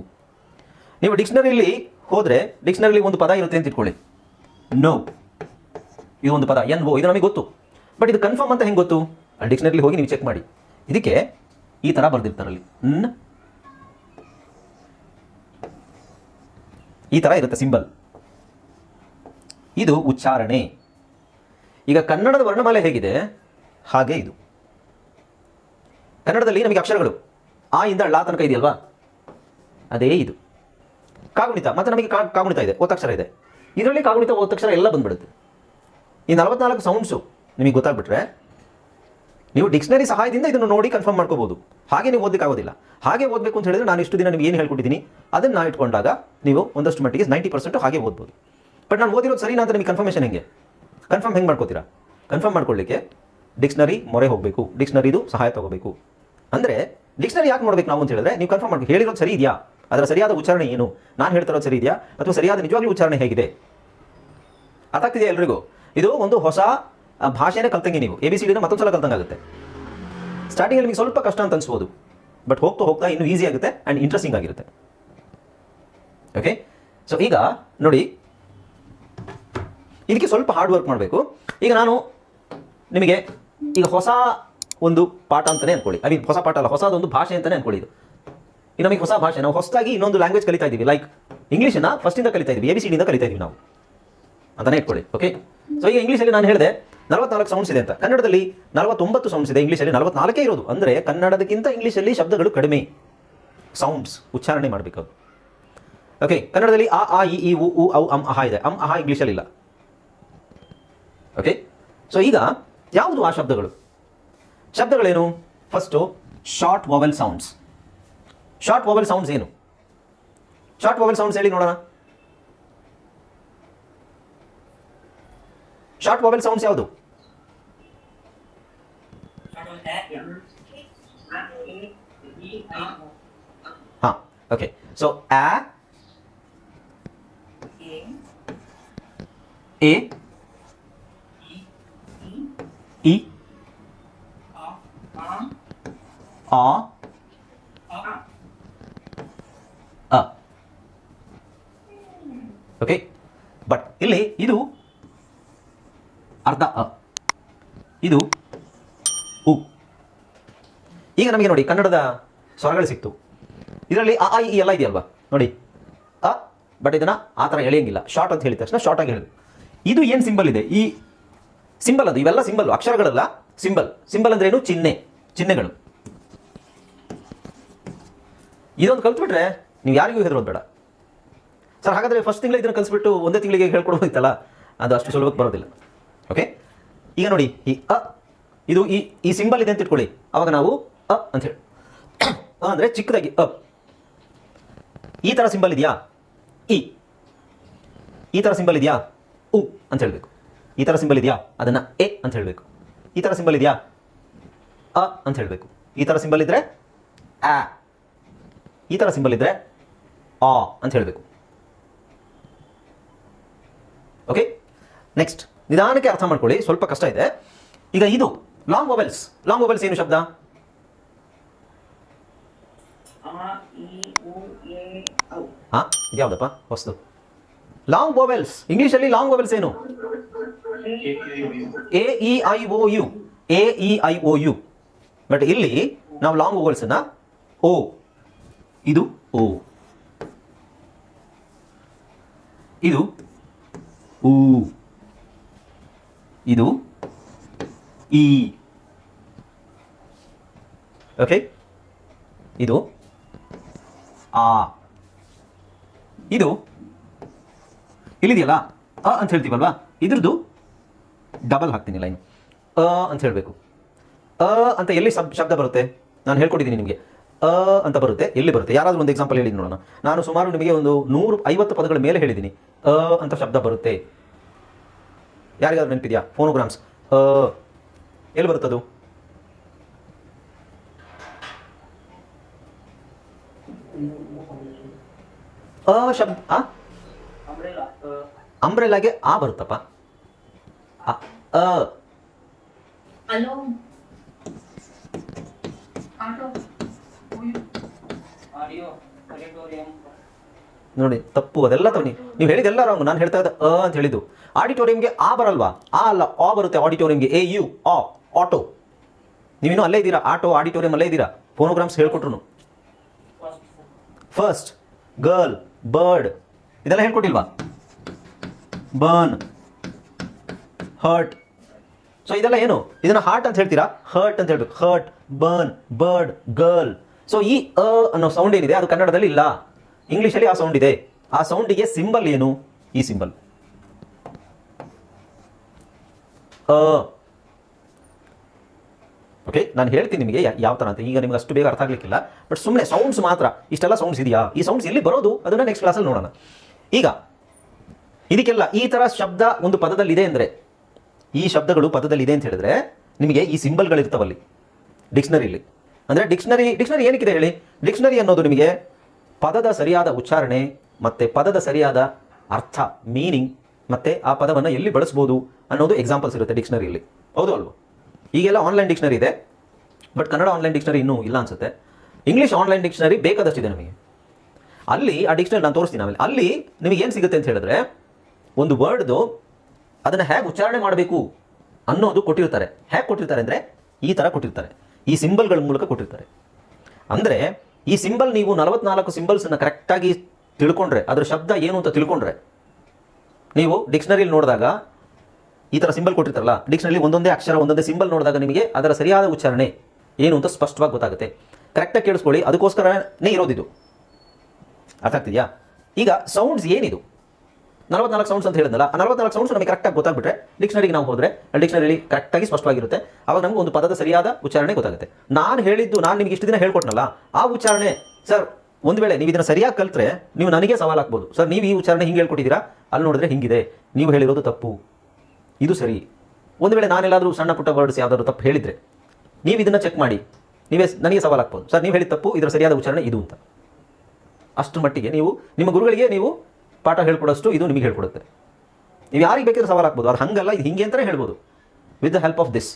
ನೀವು ಡಿಕ್ಷನರಿಲಿ ಹೋದರೆ ಡಿಕ್ಷನರಿಲಿ ಒಂದು ಪದ ಇರುತ್ತೆ ಅಂತ ಇಟ್ಕೊಳ್ಳಿ. ನೋ ಇದು ಒಂದು ಪದ ಎನ್ ಓ ಇದು ನಮಗೆ ಗೊತ್ತು. ಬಟ್ ಇದು ಕನ್ಫರ್ಮ್ ಅಂತ ಹೆಂಗೆ ಗೊತ್ತು? ಆ ಡಿಕ್ಷನರಿಲಿ ಹೋಗಿ ನೀವು ಚೆಕ್ ಮಾಡಿ. ಇದಕ್ಕೆ ಈ ಥರ ಬರೆದಿರ್ತಾರಲ್ಲಿ. ನ್ ಈ ಥರ ಇರುತ್ತೆ ಸಿಂಬಲ್ ಇದು ಉಚ್ಚಾರಣೆ. ಈಗ ಕನ್ನಡದ ವರ್ಣಮಾಲೆ ಹೇಗಿದೆ? ಹಾಗೆ ಇದು. ಕನ್ನಡದಲ್ಲಿ ನಮಗೆ ಅಕ್ಷರಗಳು. ಆ ಇಂದ ಳ ತನಕ ಇದೆಯಲ್ವಾ? ಅದೇ ಇದು. ಕಾಗುಣಿತ. ಮತ್ತೆ ನಮಗೆ ಕಾ ಕಾಗುಣಿತ ಇದೆ, ಒತ್ತಕ್ಷರ ಇದೆ. ಇದರಲ್ಲಿ ಕಾಗುಣಿತ, ಒತ್ತಕ್ಷರ ಎಲ್ಲ ಬಂದ್ಬಿಡುತ್ತೆ. ಈ ನಲವತ್ನಾಲ್ಕು ಸೌಂಡ್ಸು ನಿಮಗೆ ಗೊತ್ತಾಗ್ಬಿಟ್ರೆ ನೀವು ಡಿಕ್ಷನರಿ ಸಹಾಯದಿಂದ ಇದನ್ನು ನೋಡಿ ಕನ್ಫರ್ಮ್ ಮಾಡ್ಕೋಬಹುದು ಹಾಗೆ ನೀವು ಓದಲಿಕ್ಕಾಗೋದಿಲ್ಲ. ಹಾಗೆ ಓದಬೇಕು ಅಂತ ಹೇಳಿದ್ರೆ ನಾನು ಇಷ್ಟು ದಿನ ನಿಮ್ಗೆ ಏನು ಹೇಳ್ಕೊಟ್ಟಿದ್ದೀನಿ, ಅದನ್ನು ನಾನು ಇಟ್ಕೊಂಡಾಗ ನೀವು ಒಂದಷ್ಟು ಮಟ್ಟಿಗೆ ನೈಂಟಿ ಪರ್ಸೆಂಟ್ ಹಾಗೆ ಓದ್ಬೋದು. ಬಟ್ ನಾನು ಓದಿರೋದು ಸರಿನಾ ಅಂತ ನಿಮಗೆ ಕನ್ಫರ್ಮೇಷನ್ ಹೆಂಗೆ? ಕನ್ಫರ್ಮ್ ಹೆಂಗೆ ಮಾಡ್ಕೋತೀರಾ? ಕನ್ಫರ್ಮ್ ಮಾಡ್ಕೊಳ್ಳಿಕ್ಕೆ ಡಿಕ್ಷನರಿ ಮೊರೆ ಹೋಗಬೇಕು. ಡಿಕ್ಷನರಿದು ಸಹಾಯ ತಗೋಬೇಕು. ಅಂದರೆ ಡಿಕ್ಷನರಿ ಯಾಕೆ ನೋಡ್ಬೇಕು ನಾವು ಅಂತ ಹೇಳಿದ್ರೆ ನೀವು ಕನ್ಫರ್ಮ್ ಮಾಡ್ಬೇಕು ಹೇಳಿರೋದು ಸರಿ ಇದೆಯಾ? ಅದರ ಸರಿಯಾದ ಉಚ್ಚಾರಣೆ ಏನು? ನಾನು ಹೇಳ್ತಿರೋದು ಸರಿ ಇದೆಯಾ? ಅಥವಾ ಸರಿಯಾದ ನಿಜವಾಗ್ಲೂ ಉಚ್ಚಾರಣೆ ಹೇಗಿದೆ? ಅರ್ಥ ಆಗ್ತಿದೆಯಾ ಎಲ್ರಿಗೂ? ಇದು ಒಂದು ಹೊಸ ಆ, ಭಾಷೆನೇ ಕಲ್ತಂಗೆ ನೀವು ಎ ಬಿ ಸಿ ಡಿನ ಮತ್ತೊಂದು ಸಲ ಕಲ್ತಂಗಾಗುತ್ತೆ ಸ್ಟಾರ್ಟಿಂಗಲ್ಲಿ ನಿಮಗೆ ಸ್ವಲ್ಪ ಕಷ್ಟ ಅಂತ ಅನ್ಸ್ಬೋದು. ಬಟ್ ಹೋಗ್ತಾ ಹೋಗ್ತಾ ಇನ್ನೂ ಈಸಿ ಆಗುತ್ತೆ ಆ್ಯಂಡ್ ಇಂಟ್ರೆಸ್ಟಿಂಗ್ ಆಗಿರುತ್ತೆ. ಓಕೆ ಸೊ ಈಗ ನೋಡಿ ಇದಕ್ಕೆ ಸ್ವಲ್ಪ ಹಾರ್ಡ್ ವರ್ಕ್ ಮಾಡಬೇಕು. ಈಗ ನಾನು ನಿಮಗೆ ಈಗ ಹೊಸ ಒಂದು ಪಾಠ ಅಂತಲೇ ಅಂದ್ಕೊಳ್ಳಿ ಐ ಮೀನ್ ಹೊಸ ಪಾಠ ಅಲ್ಲ ಹೊಸದೊಂದು ಭಾಷೆ ಅಂತಲೇ ಅಂದ್ಕೊಳ್ಳಿ ಇದು. ಈಗ ನಮಗೆ ಹೊಸ ಭಾಷೆ ನಾವು ಹೊಸದಾಗಿ ಇನ್ನೊಂದು ಲ್ಯಾಂಗ್ವೇಜ್ ಕಲಿತಾ ಇದ್ದೀವಿ. ಲೈಕ್ ಇಂಗ್ಲೀಷನ್ನ ಫಸ್ಟಿಂದ ಕಲಿತಾ ಇದ್ದೀವಿ. ಎ ಬಿ ಸಿ ಡಿಯಿಂದ ಕಲಿತಾ ಇದ್ದೀವಿ ನಾವು. ಅಂತಾನೆ ಇಟ್ಕೊಳ್ಳಿ ಓಕೆ ಸೊ ಈಗ ಇಂಗ್ಲೀಷಲ್ಲಿ ನಾನು ಹೇಳಿದೆ ನಲವತ್ನಾಲ್ಕು ಸೌಂಡ್ಸ್ ಇದೆ ಅಂತ. ಕನ್ನಡದಲ್ಲಿ ನಲವತ್ತೊಂಬತ್ತು ಸೌಂಡ್ಸ್ ಇದೆ ಇಂಗ್ಲೀಷಲ್ಲಿ ನಲವತ್ನಾಲ್ಕೇ ಇರೋದು. ಅಂದರೆ ಕನ್ನಡದಕ್ಕಿಂತ ಇಂಗ್ಲೀಷಲ್ಲಿ ಶಬ್ದಗಳು ಕಡಿಮೆ. ಸೌಂಡ್ಸ್ ಉಚ್ಚಾರಣೆ ಮಾಡಬೇಕು ಓಕೆ ಕನ್ನಡದಲ್ಲಿ ಆ ಆ ಇ ಇ ಉ ಉ, ಔ, ಅಂ, ಅಹ ಇದೆ. ಅಂ, ಅಹ ಇಂಗ್ಲೀಷಲ್ಲಿ ಇಲ್ಲ. ಓಕೆ ಸೊ ಈಗ ಯಾವುದು ಆ ಶಬ್ದಗಳು? ಶಬ್ದಗಳೇನು? First short vowel sounds short vowel sounds ಏನು? ಶಾರ್ಟ್ ವೊವೆಲ್ ಸೌಂಡ್ಸ್ ಹೇಳಿ ನೋಡೋಣ. ಶಾರ್ಟ್ ವೊವೆಲ್ ಸೌಂಡ್ಸ್ ಯಾವುದು? ಹಾಂ ಓಕೆ ಸೊ ಆ a e a ಅ ಓಕೆ ಬಟ್ ಇಲ್ಲಿ ಇದು ಅರ್ಧ ಅ. ಈಗ ನಮಗೆ ನೋಡಿ ಕನ್ನಡದ ಸ್ವರಗಳು ಸಿಕ್ತು. ಇದರಲ್ಲಿ ಆ, ಈ ಎಲ್ಲ ಇದೆಯಲ್ವಾ? ನೋಡಿ. ಅ ಬಟ್ ಇದನ್ನ ಆ ಥರ ಎಳೆಯಂಗಿಲ್ಲ. ಶಾರ್ಟ್ ಅಂತ ಹೇಳಿದ ತಕ್ಷಣ ಶಾರ್ಟ್ ಆಗಿ ಹೇಳಿದ್ರು ಇದು ಏನು ಸಿಂಬಲ್ ಇದೆ? ಈ ಸಿಂಬಲ್ ಅದು ಇವೆಲ್ಲ ಸಿಂಬಲ್ ಅಕ್ಷರಗಳಲ್ಲ ಸಿಂಬಲ್ ಸಿಂಬಲ್ ಅಂದ್ರೆ ಏನು? ಚಿಹ್ನೆ. ಚಿಹ್ನೆಗಳು. ಇದೊಂದು ಕಲ್ತ್ಬಿಟ್ರೆ ನೀವು ಯಾರಿಗೂ ಹೆದರೋದು ಬೇಡ. ಸರ್ ಹಾಗಾದ್ರೆ ಫಸ್ಟ್ ತಿಂಗಳು ಇದನ್ನು ಕಲಿಸ್ಬಿಟ್ಟು ಒಂದೇ ತಿಂಗಳಿಗೆ ಹೇಳ್ಕೊಡೋದಿತ್ತಲ್ಲ ಅದು ಅಷ್ಟು ಸುಲಭಕ್ಕೆ ಬರೋದಿಲ್ಲ. ಓಕೆ ಈಗ ನೋಡಿ ಈ ಅ ಇದು ಈ ಈ ಸಿಂಬಲ್ ಇದೆ ಅಂತ ಇಟ್ಕೊಳ್ಳಿ. ಅವಾಗ ನಾವು ಅ ಅಂತ ಹೇಳಿ. ಅ ಅಂದರೆ ಚಿಕ್ಕದಾಗಿ ಅ. ಈ ಥರ ಸಿಂಬಲ್ ಇದೆಯಾ? ಇ. ಈ ಥರ ಸಿಂಬಲ್ ಇದೆಯಾ? ಉ ಅಂತ ಹೇಳಬೇಕು. ಈ ಥರ ಸಿಂಬಲ್ ಇದೆಯಾ? ಅದನ್ನು ಎ ಅಂತ ಹೇಳಬೇಕು. ಈ ಥರ ಸಿಂಬಲ್ ಇದೆಯಾ? ಅ ಅಂತ ಹೇಳಬೇಕು. ಈ ಥರ ಸಿಂಬಲ್ ಇದ್ದರೆ ಆ. ಈ ಥರ ಸಿಂಬಲ್ ಇದ್ದರೆ ಆ ಅಂತ ಹೇಳಬೇಕು. ಓಕೆ ನೆಕ್ಸ್ಟ್ ನಿಧಾನಕ್ಕೆ ಅರ್ಥ ಮಾಡ್ಕೊಳ್ಳಿ. ಸ್ವಲ್ಪ ಕಷ್ಟ ಇದೆ. ಈಗ ಇದು ಲಾಂಗ್ ಮೊಬೈಲ್ಸ್ ಲಾಂಗ್ ಮೊಬೈಲ್ಸ್ ಏನು ಶಬ್ದ? ಹಾ? ಇದ್ಯಾವುದಪ್ಪ? ಹೊಸದು. ಲಾಂಗ್ ಇಂಗ್ಲಿಷ್ ಇಂಗ್ಲೀಷಲ್ಲಿ ಲಾಂಗ್ ವೋವೆಲ್ಸ್ ಏನು? A E I O U A E I O U but ಇಲ್ಲಿ ನಾವು ಲಾಂಗ್ ವೋವೆಲ್ಸ್ ಅನ್ನ ಓ ಇದು ಓ ಇದು ಊ ಇದು ಇ ಓಕೆ ಇದು ಆ. ಇದು ಇಲ್ಲಿದೆಯಲ್ಲ ಅ ಅಂತ ಹೇಳ್ತೀವಲ್ವಾ? ಇದ್ರದ್ದು ಡಬಲ್ ಹಾಕ್ತೀನಿ ಲೈನ್ ಅ ಅಂತ ಹೇಳಬೇಕು. ಅ ಅಂತ ಎಲ್ಲಿ ಶಬ್, ಶಬ್ದ ಬರುತ್ತೆ? ನಾನು ಹೇಳ್ಕೊಟ್ಟಿದ್ದೀನಿ ನಿಮಗೆ. ಅ ಅಂತ ಬರುತ್ತೆ, ಎಲ್ಲಿ ಬರುತ್ತೆ? ಯಾರಾದರೂ ಒಂದು ಎಕ್ಸಾಂಪಲ್ ಹೇಳಿ ನೋಡೋಣ. ನಾನು ಸುಮಾರು ನಿಮಗೆ ಒಂದು ನೂರು ಐವತ್ತು ಪದಗಳ ಮೇಲೆ ಹೇಳಿದ್ದೀನಿ. ಅ ಅಂತ ಶಬ್ದ ಬರುತ್ತೆ. ಯಾರಿಗಾದ್ರೂ ನೆನಪಿದೆಯಾ? ಫೋನೋಗ್ರಾಮ್ಸ್ ಅ, ಎಲ್ಲಿ ಬರುತ್ತದು? ಅ ಶಬ್ದ ಆ. ಅಂಬ್ರೆಲಾಗೆ ಆ ಬರುತ್ತಪ್ಪ. ಅ. ನೋಡಿ ತಪ್ಪು ಅದೆಲ್ಲ ತವನಿ ನೀವು ಹೇಳಿದೆಲ್ಲ ರಾಂಗ್ ನಾನು ಹೇಳ್ತಾ ಇದ್ದೆ ಅ ಅಂತ ಹೇಳಿದ್ದು. ಆಡಿಟೋರಿಯಂಗೆ ಆ ಬರಲ್ವಾ? ಆ ಅಲ್ಲ ಆ ಬರುತ್ತೆ ಆಡಿಟೋರಿಯಂಗೆ ಎ ಯು ಆ ಆಟೋ ನೀವಿನ್ನೂ ಅಲ್ಲೇ ಇದ್ದೀರಾ? ಆಟೋ ಆಡಿಟೋರಿಯಂ ಅಲ್ಲೇ ಇದ್ದೀರಾ? ಫೋನೋಗ್ರಾಮ್ಸ್ ಹೇಳ್ಕೊಟ್ರು ಫಸ್ಟ್ ಗರ್ಲ್ ಬರ್ಡ್ ಇದೆಲ್ಲ ಹೇಳ್ಕೊಟ್ಟಿಲ್ವಾ? ಬರ್ನ್ ಹರ್ಟ್ ಸೊ ಇದೆಲ್ಲ ಏನು? ಇದನ್ನ ಹಾರ್ಟ್ ಅಂತ ಹೇಳ್ತೀರಾ? ಹರ್ಟ್ ಅಂತ ಹೇಳ್ಬೇಕು. Hurt burn bird girl so ಈ ಅ ಅನ್ನೋ ಸೌಂಡ್ ಏನಿದೆ? ಅದು ಕನ್ನಡದಲ್ಲಿ ಇಲ್ಲ. ಇಂಗ್ಲಿಷಲ್ಲಿ ಆ ಸೌಂಡ್ ಇದೆ. ಆ ಸೌಂಡಿಗೆ ಸಿಂಬಲ್ ಏನು? ಈ ಸಿಂಬಲ್ ಅ. ಓಕೆ ನಾನು ಹೇಳ್ತೀನಿ ನಿಮಗೆ ಯಾವ ಥರ ಅಂತ. ಈಗ ನಿಮ್ಗೆ ಅಷ್ಟು ಬೇಗ ಅರ್ಥ ಆಗಲಿಕ್ಕಿಲ್ಲ. ಬಟ್ ಸುಮ್ಮನೆ ಸೌಂಡ್ಸ್ ಮಾತ್ರ. ಇಷ್ಟೆಲ್ಲ ಸೌಂಡ್ಸ್ ಇದೆಯಾ? ಈ ಸೌಂಡ್ಸ್ ಎಲ್ಲಿ ಬರೋದು? ಅದನ್ನು ನೆಕ್ಸ್ಟ್ ಕ್ಲಾಸಲ್ಲಿ ನೋಡೋಣ. ಈಗ, ಇದಕ್ಕೆಲ್ಲ ಈ ಥರ ಶಬ್ದ ಒಂದು ಪದದಲ್ಲಿ ಇದೆ ಅಂದರೆ, ಈ ಶಬ್ದಗಳು ಪದದಲ್ಲಿ ಇದೆ ಅಂತ ಹೇಳಿದ್ರೆ, ನಿಮಗೆ ಈ ಸಿಂಬಲ್ಗಳು ಇರ್ತಾವಲ್ಲಿ ಡಿಕ್ಷನರಿಲಿ ಅಂದರೆ ಡಿಕ್ಷನರಿ ಡಿಕ್ಷನರಿ ಏನಕ್ಕಿದೆ ಹೇಳಿ? ಡಿಕ್ಷನರಿ ಅನ್ನೋದು ನಿಮಗೆ ಪದದ ಸರಿಯಾದ ಉಚ್ಚಾರಣೆ, ಮತ್ತು ಪದದ ಸರಿಯಾದ ಅರ್ಥ ಮೀನಿಂಗ್ ಮತ್ತು ಆ ಪದವನ್ನು ಎಲ್ಲಿ ಬಳಸ್ಬೋದು ಅನ್ನೋದು ಎಕ್ಸಾಂಪಲ್ಸ್ ಇರುತ್ತೆ ಡಿಕ್ಷನರಿಯಲ್ಲಿ ಹೌದು ಅಲ್ವೋ? ಈಗೆಲ್ಲ ಆನ್ಲೈನ್ ಡಿಕ್ಷನರಿ ಇದೆ ಬಟ್ ಕನ್ನಡ ಆನ್ಲೈನ್ ಡಿಕ್ಷನರಿ ಇನ್ನೂ ಇಲ್ಲ ಅನ್ಸುತ್ತೆ. ಇಂಗ್ಲೀಷ್ ಆನ್ಲೈನ್ ಡಿಕ್ಷನರಿ ಬೇಕಾದಷ್ಟಿದೆ ನಮಗೆ. ಅಲ್ಲಿ ಆ ಡಿಕ್ಷನರಿ ನಾನು ತೋರಿಸ್ತೀನಿ ಆಮೇಲೆ. ಅಲ್ಲಿ ನಿಮಗೆ ಏನು ಸಿಗುತ್ತೆ ಅಂತ ಹೇಳಿದ್ರೆ, ಒಂದು ವರ್ಡ್ದು ಅದನ್ನು ಹೇಗೆ ಉಚ್ಚಾರಣೆ ಮಾಡಬೇಕು ಅನ್ನೋದು ಕೊಟ್ಟಿರ್ತಾರೆ. ಹೇಗೆ ಕೊಟ್ಟಿರ್ತಾರೆ ಅಂದರೆ, ಈ ಥರ ಕೊಟ್ಟಿರ್ತಾರೆ. ಈ ಸಿಂಬಲ್ಗಳ ಮೂಲಕ ಕೊಟ್ಟಿರ್ತಾರೆ. ಅಂದರೆ, ಈ ಸಿಂಬಲ್ ನೀವು ನಲವತ್ನಾಲ್ಕು ಸಿಂಬಲ್ಸನ್ನು ಕರೆಕ್ಟಾಗಿ ತಿಳ್ಕೊಂಡ್ರೆ, ಅದರ ಶಬ್ದ ಏನು ಅಂತ ತಿಳ್ಕೊಂಡ್ರೆ, ನೀವು ಡಿಕ್ಷನರಿಲಿ ನೋಡಿದಾಗ ಈ ಥರ ಸಿಂಬಲ್ ಕೊಟ್ಟಿರ್ತಾರಲ್ಲ ಡಿಕ್ಷನಲ್ಲಿ ಒಂದೊಂದೇ ಅಕ್ಷರ, ಒಂದೊಂದೇ ಸಿಂಬಲ್ ನೋಡಿದಾಗ ನಿಮಗೆ ಅದರ ಸರಿಯಾದ ಉಚ್ಚಾರಣೆ ಏನು ಅಂತ ಸ್ಪಷ್ಟವಾಗಿ ಗೊತ್ತಾಗುತ್ತೆ. ಕರೆಕ್ಟಾಗಿ ಕೇಳಿಸ್ಕೊಳ್ಳಿ, ಅದಕ್ಕೋಸ್ಕರನೇ ಇರೋದಿದು. ಅರ್ಥ ಆಗ್ತಿದೆಯಾ? ಈಗ ಸೌಂಡ್ಸ್ ಏನಿದು? ನಲವತ್ನಾಲ್ಕು ಸೌಂಡ್ಸ್ ಅಂತ ಹೇಳಿದ್ನಲ್ಲ, ಆ ನಲವತ್ನಾಲ್ಕು ಸೌಂಡ್ಸ್ ನಮಗೆ ಕರೆಕ್ಟಾಗಿ ಗೊತ್ತಾಗ್ಬಿಟ್ರೆ ಡಿಕ್ಷನರಿಗೆ ನಾವು ಹೋದರೆ ಡಿಕ್ಷನರಿಲಿ ಕರೆಕ್ಟಾಗಿ ಸ್ಪಷ್ಟವಾಗಿರುತ್ತೆ. ಅವಾಗ ನಮಗೆ ಒಂದು ಪದದ ಸರಿಯಾದ ಉಚ್ಚಾರಣೆ ಗೊತ್ತಾಗುತ್ತೆ. ನಾನು ಹೇಳಿದ್ದು, ನಾನು ನಿಮಗೆ ಇಷ್ಟು ದಿನ ಹೇಳ್ಕೊಟ್ನಲ್ಲ, ಆ ಉಚ್ಚಾರಣೆ ಸರ್ ಒಂದು ವೇಳೆ ನೀವು ಇದನ್ನು ಸರಿಯಾಗಿ ಕಲ್ತ್ರೆ, ನೀವು ನನಗೆ ಸವಾಲು ಹಾಕ್ಬೋದು. ಸರ್ ನೀವು ಈ ಉಚ್ಚಾರಣೆ ಹಿಂಗೆ ಹೇಳ್ಕೊಟ್ಟಿದ್ದೀರಾ? ಅಲ್ಲಿ ನೋಡಿದ್ರೆ ಹಿಂಗಿದೆ. ನೀವು ಹೇಳಿರೋದು ತಪ್ಪು. ಇದು ಸರಿ. ಒಂದು ವೇಳೆ ನಾನೆಲ್ಲಾದರೂ ಸಣ್ಣ ಪುಟ್ಟ ವರ್ಡ್ಸ್ ಯಾವುದಾದ್ರೂ ತಪ್ಪು ಹೇಳಿದರೆ, ನೀವು ಇದನ್ನು ಚೆಕ್ ಮಾಡಿ. ನೀವೇ ನನಗೆ ಸವಾಲು ಹಾಕ್ಬೋದು. ಸರ್, ನೀವು ಹೇಳಿದ ತಪ್ಪು, ಇದರ ಸರಿಯಾದ ಉಚ್ಚಾರಣೆ ಇದು ಅಂತ. ಅಷ್ಟು ಮಟ್ಟಿಗೆ ನೀವು, ನಿಮ್ಮ ಗುರುಗಳಿಗೆ ನೀವು ಪಾಠ ಹೇಳ್ಕೊಡೋಷ್ಟು ಇದು ನಿಮಗೆ ಹೇಳ್ಕೊಡುತ್ತೆ. ನೀವು ಯಾರಿಗೆ ಬೇಕಿದ್ರೆ ಸವಾಲು ಹಾಕ್ಬೋದು. ಅದು ಹಂಗಲ್ಲ, ಇದು ಹಿಂಗೆ ಅಂತಲೇ ಹೇಳ್ಬೋದು. With the help of this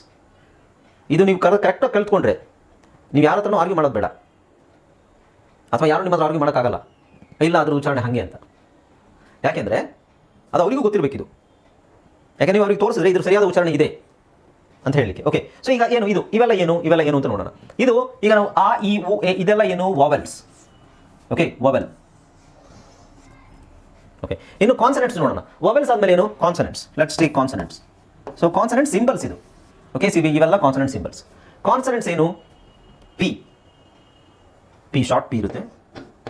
ಇದು ನೀವು ಕರೆ ಕರೆಕ್ಟಾಗಿ ಕಲ್ತ್ಕೊಂಡ್ರೆ, ನೀವು ಯಾರ ಹತ್ರನೂ ಆರ್ಗ್ಯೂ ಮಾಡೋದು ಬೇಡ. ಅಥವಾ ಯಾರು ನಿಮ್ಮ ಹತ್ರ ಆರ್ಗ್ಯೂ ಮಾಡೋಕ್ಕಾಗಲ್ಲ. ಇಲ್ಲ ಅದ್ರ ಉಚ್ಚಾರಣೆ ಹಾಗೆ ಅಂತ. ಯಾಕೆಂದರೆ, ಅದು ಅವರಿಗೂ ಗೊತ್ತಿರಬೇಕಿದು. ಯಾಕೆ ನೀವು ಅವ್ರಿಗೆ ತೋರಿಸಿದ್ರೆ ಇದ್ರ ಸರಿಯಾದ ಉಚ್ಚಾರಣೆ ಇದೆ ಅಂತ ಹೇಳಲಿಕ್ಕೆ. ಓಕೆ ಸೊ ಈಗ ಏನು? ಇದು, ಇವೆಲ್ಲ ಏನು? ಇವೆಲ್ಲ ಏನು ಅಂತ ನೋಡೋಣ. ಇದು, ಈಗ ನಾವು ಆ ಇ ಉ, ಎ, ಇದೆಲ್ಲ ಏನು? ವಾವೆಲ್ಸ್ ಓಕೆ ವಾವೆಲ್ ಓಕೆ ಇನ್ನು ಕಾನ್ಸನೆಂಟ್ಸ್ ನೋಡೋಣ. ವಾವೆಲ್ಸ್ ಆದಮೇಲೆ ಏನು? Consonants let's take consonants so consonant symbols ಇದು. ಓಕೆ ಸಿ ಇವೆಲ್ಲ ಕಾನ್ಸನೆಂಟ್ ಸಿಂಬಲ್ಸ್ ಕಾನ್ಸನೆಂಟ್ಸ್ ಏನು? ಪಿ ಪಿ ಶಾರ್ಟ್ ಪಿ ಇರುತ್ತೆ.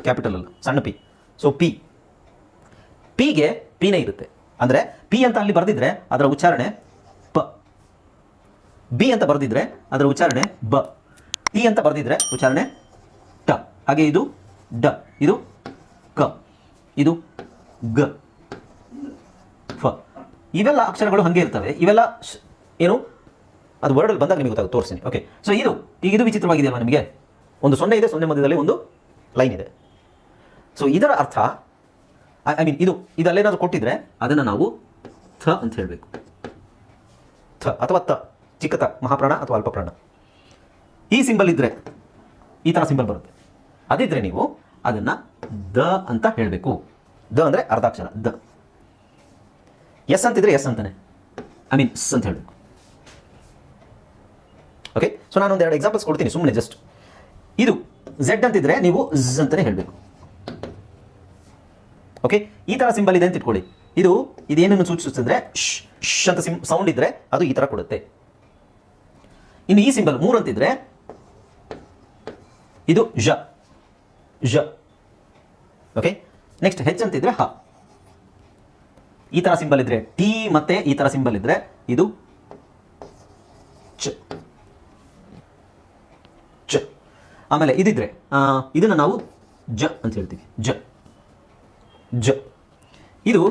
ಕ್ಯಾಪಿಟಲ್ ಅಲ್ಲ. ಸಣ್ಣ ಪಿ ಸೊ ಪಿ ಪಿಗೆ ಪಿನೇ ಇರುತ್ತೆ. ಅಂದರೆ ಪಿ ಅಂತ ಅಲ್ಲಿ ಬರೆದಿದ್ರೆ ಅದರ ಉಚ್ಚಾರಣೆ ಪ. ಬಿ ಅಂತ ಬರೆದಿದ್ರೆ ಅದರ ಉಚ್ಚಾರಣೆ ಬ. ಟಿ ಅಂತ ಬರೆದಿದ್ರೆ ಉಚ್ಚಾರಣೆ ಟ. ಹಾಗೆ ಇದು ಡ. ಇದು ಕ. ಇದು ಗ. ಫ. ಇವೆಲ್ಲ ಅಕ್ಷರಗಳು ಹಾಗೆ ಇರ್ತವೆ. ಇವೆಲ್ಲ ಏನು? ಅದು ವರ್ಡಲ್ಲಿ ಬಂದಾಗ ನಿಮಗೆ ಗೊತ್ತಾಗುತ್ತೆ. ತೋರಿಸ್ತೀನಿ. ಓಕೆ ಸೊ ಇದು, ಈಗ ಇದು ವಿಚಿತ್ರವಾಗಿದೆಯಲ್ಲ ನಿಮಗೆ? ಒಂದು ಸೊನ್ನೆ ಇದೆ, ಸೊನ್ನೆ ಮಧ್ಯದಲ್ಲಿ ಒಂದು ಲೈನ್ ಇದೆ. ಸೊ ಇದರ ಅರ್ಥ ಐ ಮೀನ್ ಇದು, ಇದಲ್ಲೇನಾದ್ರು ಕೊಟ್ಟಿದ್ರೆ ಅದನ್ನು ನಾವು ಥ ಅಂತ ಹೇಳಬೇಕು. ಥ ಅಥವಾ ತ, ಚಿಕ್ಕ ತ, ಮಹಾಪ್ರಾಣ ಅಥವಾ ಅಲ್ಪಪ್ರಾಣ. ಈ ಸಿಂಬಲ್ ಇದ್ದರೆ ಈ ಥರ ಸಿಂಬಲ್ ಬರುತ್ತೆ. ಅದಿದ್ರೆ ನೀವು ಅದನ್ನು ದ ಅಂತ ಹೇಳಬೇಕು. ದ ಅಂದರೆ ಅರ್ಧಾಕ್ಷರ, ದ. ಎಸ್ ಅಂತಿದ್ರೆ ಎಸ್ ಅಂತಾನೆ. ಐ ಮೀನ್ ಸ್ ಅಂತ ಹೇಳಬೇಕು. ಓಕೆ ಸೊ ನಾನು ಒಂದೆರಡು ಎಕ್ಸಾಂಪಲ್ಸ್ ಕೊಡ್ತೀನಿ ಸುಮ್ಮನೆ ಜಸ್ಟ್ ಇದು ಝೆಡ್ ಅಂತಿದ್ರೆ ನೀವು ಝ್ ಅಂತಲೇ ಹೇಳಬೇಕು. ಓಕೆ ಈ ತರ ಸಿಂಬಲ್ ಇದೆ ಅಂತ ಇಟ್ಕೊಳ್ಳಿ. ಇದು, ಇದೇನನ್ನು ಸೂಚಿಸುತ್ತಂದ್ರೆ ಶ್ ಅಂತ ಸಿಮ್ ಸೌಂಡ್ ಇದ್ರೆ ಅದು ಈ ತರ ಕೊಡುತ್ತೆ. ಇನ್ನು ಈ ಸಿಂಬಲ್ ಮೂರು ಅಂತಿದ್ರೆ ಇದು ಝ ಝ ಓಕೆ ನೆಕ್ಸ್ಟ್ ಹೆಚ್ ಅಂತಿದ್ರೆ ಹ. ಈ ತರ ಸಿಂಬಲ್ ಇದ್ರೆ ಟಿ ಮತ್ತೆ ಈ ಥರ ಸಿಂಬಲ್ ಇದ್ರೆ ಇದು ಆಮೇಲೆ ಇದಿದ್ರೆ ಇದನ್ನ ನಾವು ಜ ಅಂತ ಹೇಳ್ತೀವಿ. ಜ. ಜ. ಇದು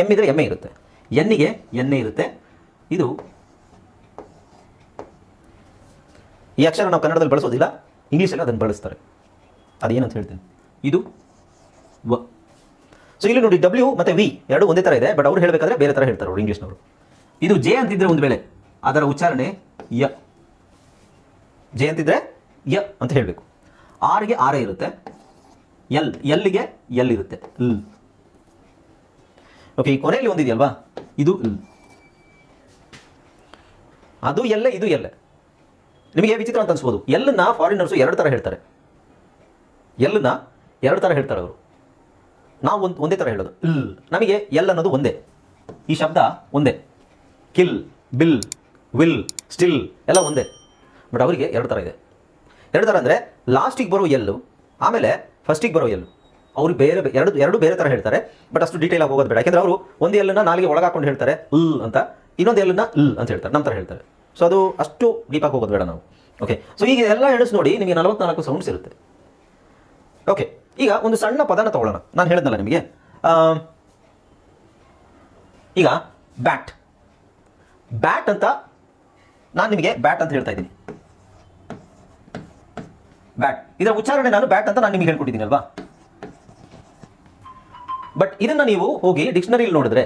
ಎಂ ಇದ್ರೆ ಎಮ್ಮೆ ಇರುತ್ತೆ. ಎನ್ನಿಗೆ ಎನ್ನೆ ಇರುತ್ತೆ. ಇದು ಈ ಅಕ್ಷರ ನಾವು ಕನ್ನಡದಲ್ಲಿ ಬಳಸೋದಿಲ್ಲ, ಇಂಗ್ಲೀಷಲ್ಲಿ ಅದನ್ನು ಬಳಸ್ತಾರೆ. ಅದೇನಂತ ಹೇಳ್ತೀನಿ. ಇದು ವ. ಸೊ ಇಲ್ಲಿ ನೋಡಿ ಡಬ್ಲ್ಯೂ ಮತ್ತು ವಿ ಎರಡು ಒಂದೇ ಥರ ಇದೆ ಬಟ್ ಅವ್ರು ಹೇಳಬೇಕಾದ್ರೆ ಬೇರೆ ಥರ ಹೇಳ್ತಾರೆ ಅವರು ಇಂಗ್ಲೀಷ್ನವರು. ಇದು ಜೆ ಅಂತಿದ್ರೆ ಒಂದು ವೇಳೆ, ಅದರ ಉಚ್ಚಾರಣೆ ಯ. ಜೆ ಅಂತಿದ್ರೆ ಯ ಅಂತ ಹೇಳಬೇಕು. ಆರ್ಗೆ ಆರೇ ಇರುತ್ತೆ. ಎಲ್ ಎಲ್ಗೆ ಎಲ್ ಇರುತ್ತೆ ಲ್. ಓಕೆ ಈ ಕೊನೆಯಲ್ಲಿ ಒಂದಿದೆಯಲ್ವಾ? ಇದು ಲ್. ಅದು ಎಲ್ಲ ಇದು ಎಲ್ಲ ನಿಮಗೆ ವಿಚಿತ್ರ ಅಂತ ಅನ್ಸ್ಬೋದು. ಎಲ್ಲನ್ನ ಫಾರಿನರ್ಸು ಎರಡು ಥರ ಹೇಳ್ತಾರೆ. ಎಲ್ಲನ್ನ ಎರಡು ಥರ ಹೇಳ್ತಾರೆ ಅವರು. ನಾವು ಒಂದು, ಒಂದೇ ಥರ ಹೇಳೋದು. ಲ್. ನಮಗೆ ಎಲ್ ಅನ್ನೋದು ಒಂದೇ. ಈ ಶಬ್ದ ಒಂದೇ. ಕಿಲ್, ಬಿಲ್, ವಿಲ್, ಸ್ಟಿಲ್ ಎಲ್ಲ ಒಂದೇ. ಬಟ್ ಅವರಿಗೆ ಎರಡು ಥರ ಇದೆ. ಎರಡು ಥರ ಅಂದರೆ ಲಾಸ್ಟಿಗೆ ಬರೋ ಎಲ್ಲು ಆಮೇಲೆ ಫಸ್ಟಿಗೆ ಬರೋ ಎಲ್ಲು ಅವ್ರಿಗೆ ಬೇರೆ ಎರಡು ಎರಡು ಬೇರೆ ಥರ ಹೇಳ್ತಾರೆ ಬಟ್ ಅಷ್ಟು ಡೀಟೇಲ್ ಆಗಿ ಹೋಗೋದು ಬೇಡ. ಯಾಕೆಂದ್ರೆ ಅವರು ಒಂದು ಎಲ್ಲನ್ನ ನಾಲಿಗೆ ಒಳಗಾಕೊಂಡು ಹೇಳ್ತಾರೆ ಉಲ್ ಅಂತ. ಇನ್ನೊಂದು ಎಲ್ಲನ್ನ ಲ್ ಅಂತ ಹೇಳ್ತಾರೆ ನಮ್ಮ ಥರ ಹೇಳ್ತಾರೆ. ಸೊ ಅದು ಅಷ್ಟು ಡೀಪಾಗಿ ಹೋಗೋದು ಬೇಡ ನಾವು. ಓಕೆ ಸೊ ಈಗ ಎಲ್ಲ ಎಣಸು ನೋಡಿ, ನಿಮಗೆ ನಲವತ್ನಾಲ್ಕು ಸೌಂಡ್ಸ್ ಇರುತ್ತೆ. ಓಕೆ ಈಗ ಒಂದು ಸಣ್ಣ ಪದನ ತಗೊಳ್ಳೋಣ. ನಾನು ಹೇಳಿದ್ನಲ್ಲ ನಿಮಗೆ. ಈಗ ಬ್ಯಾಟ್ ಬ್ಯಾಟ್ ಅಂತ ನಾನು ನಿಮಗೆ ಬ್ಯಾಟ್ ಅಂತ ಹೇಳ್ತಾ ಇದ್ದೀನಿ. ಬ್ಯಾಟ್ ಇದರ ಉಚ್ಚಾರಣೆ ನಾನು ಬ್ಯಾಟ್ ಅಂತ ನಾನು ನಿಮಗೆ ಹೇಳ್ಕೊಟ್ಟಿದ್ದೀನಿ ಅಲ್ವಾ? ಬಟ್ ಇದನ್ನ ನೀವು ಹೋಗಿ ಡಿಕ್ಷನರಿಲಿ ನೋಡಿದ್ರೆ